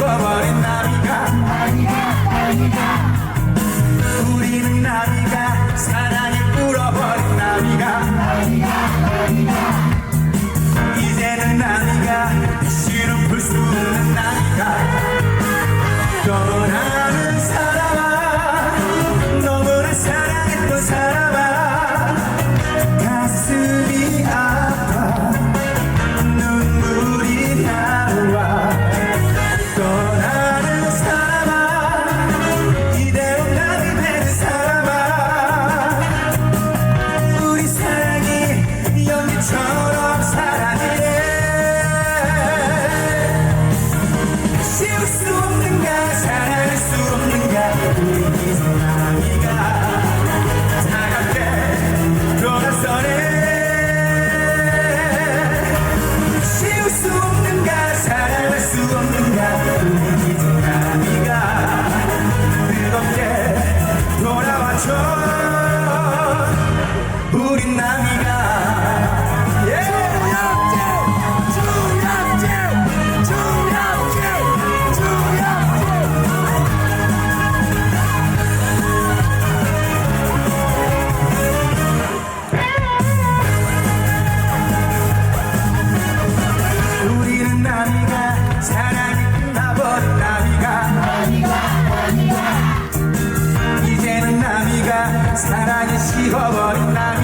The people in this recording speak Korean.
Bye-bye. 지울 수 없는가 사랑할 수 없는가 우리 이 사랑이가 차갑게 돌아서네. 지울 수 없는가 사랑할 수 없는가 우리 이 사랑이가 뜨겁게 돌아와줘 사랑의 시어버린 날